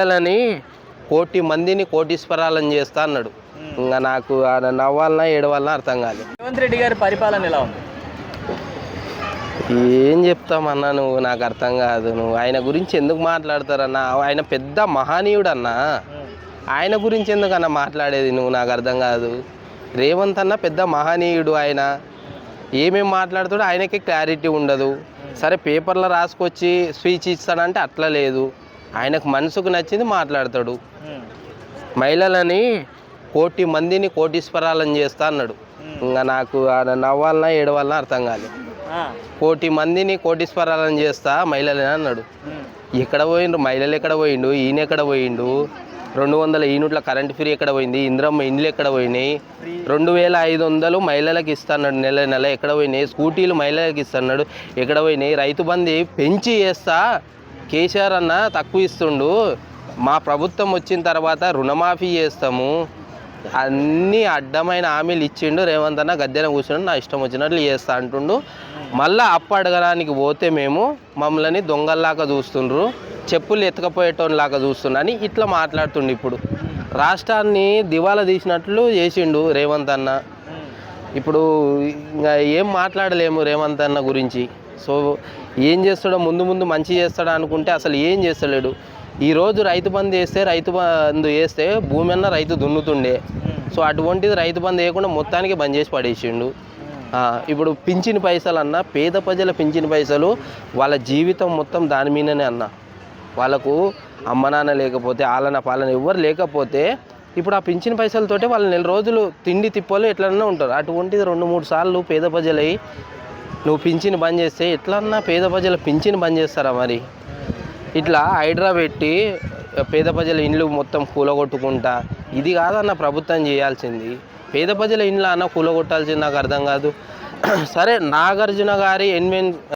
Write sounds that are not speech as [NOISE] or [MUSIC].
పిల్లలని కోటి మందిని కోటీశ్వరాలను చేస్తా అన్నాడు. ఇంకా నాకు నవ్వాలన్నా ఏడవాలన్నా అర్థం కాలేదు రేవంత్ రెడ్డి గారి పరిపాలన ఎలా ఉంది? ఏం చెప్తామన్నా నువ్వు? నాకు అర్థం కాదు నువ్వు. ఆయన గురించి ఎందుకు మాట్లాడతారన్నా? ఆయన పెద్ద మహనీయుడు అన్నా ఆయన గురించి ఎందుకన్నా మాట్లాడేది నువ్వు? నాకు అర్థం కాదు. రేవంత్ అన్న పెద్ద మహనీయుడు ఆయన. ఏమేం మాట్లాడుతాడో ఆయనకి క్లారిటీ ఉండదు. సరే పేపర్లో రాసుకొచ్చి స్పీచ్ ఇస్తాడంటే అట్లా లేదు. ఆయనకు మనసుకు నచ్చింది మాట్లాడతాడు. మహిళలని కోటి మందిని కోటీశ్వరాలను చేస్తా అన్నాడు. ఇంకా నాకు ఆడ నవ్వాలన్నా ఏడవాలన్నా అర్థం కాలేదు కోటి మందిని కోటీశ్వరాలను చేస్తా మహిళలని అన్నాడు. ఎక్కడ పోయిండు మహిళలు ఎక్కడ పోయిండు? ఈయన ఎక్కడ పోయిండు? రెండు వందల యూనిట్ల కరెంట్ ఫ్రీ ఎక్కడ పోయింది? ఇంద్రమ్మ ఇండ్లు ఎక్కడ పోయినాయి? రెండు వేల ఐదు వందలు మహిళలకు ఇస్తాడు నెల నెల ఎక్కడ పోయినాయి? స్కూటీలు మహిళలకు ఇస్తున్నాడు ఎక్కడ పోయినాయి? రైతు బంధి పెంచి చేస్తా కేసీఆర్ అన్న తక్కువ ఇస్తుండు. మా ప్రభుత్వం వచ్చిన తర్వాత రుణమాఫీ చేస్తాము. అన్ని అడ్డమైన హామీలు ఇచ్చిండు. రేవంత్ అన్న గద్దెన కూర్చుని నా ఇష్టం వచ్చినట్లు చేస్తా అంటుండు. మళ్ళీ అప్పు అడగడానికి పోతే మేము మమ్మల్ని దొంగల్లాగా చూస్తుండ్రు. చెప్పులు ఎత్తకపోయేటోళ్ళలాగా చూస్తుండ్రు ఇట్లా మాట్లాడుతుండు ఇప్పుడు. రాష్ట్రాన్ని దివాలా తీసినట్లు చేసిండు రేవంత్ అన్న. ఇప్పుడు ఇంకా ఏం మాట్లాడలేము రేవంత్ అన్న గురించి. సో ఏం చేస్తాడో ముందు ముందు మంచి చేస్తాడో అనుకుంటే అసలు ఏం చేస్తలేడు. ఈరోజు రైతు బంధు వేస్తే రైతు బంధు వేస్తే భూమి అన్న రైతు దున్నుతుండే. సో అటువంటిది రైతు బంధు వేయకుండా మొత్తానికి బంద్ చేసి పడేసిండు. ఆ, ఇప్పుడు పింఛన్ పైసలు అన్న పేద ప్రజల పింఛన్ పైసలు వాళ్ళ జీవితం మొత్తం దాని మీదనే అన్న. వాళ్ళకు అమ్మ నాన్న లేకపోతే ఆలన పాలన ఎవ్వరు లేకపోతే ఇప్పుడు ఆ పింఛన్ పైసలతోటే వాళ్ళు నెల రోజులు తిండి తిప్పలు ఎట్లన్నా ఉంటారు. అటువంటిది రెండు మూడు సార్లు పేద ప్రజలై నువ్వు పింఛన్ బంద్ చేస్తే ఎట్లన్నా పేద ప్రజల పింఛన్ బంద్ చేస్తారా మరి? ఇట్లా హైడ్రా పెట్టి పేద ప్రజల ఇండ్లు మొత్తం కూలగొట్టుకుంటా ఇది కాదన్న ప్రభుత్వం చేయాల్సింది. పేద ప్రజల ఇండ్లు అన్న కూలగొట్టాల్సింది నాకు అర్థం కాదు. [CLEARS THROAT] సరే నాగార్జున గారి ఎన్వెన్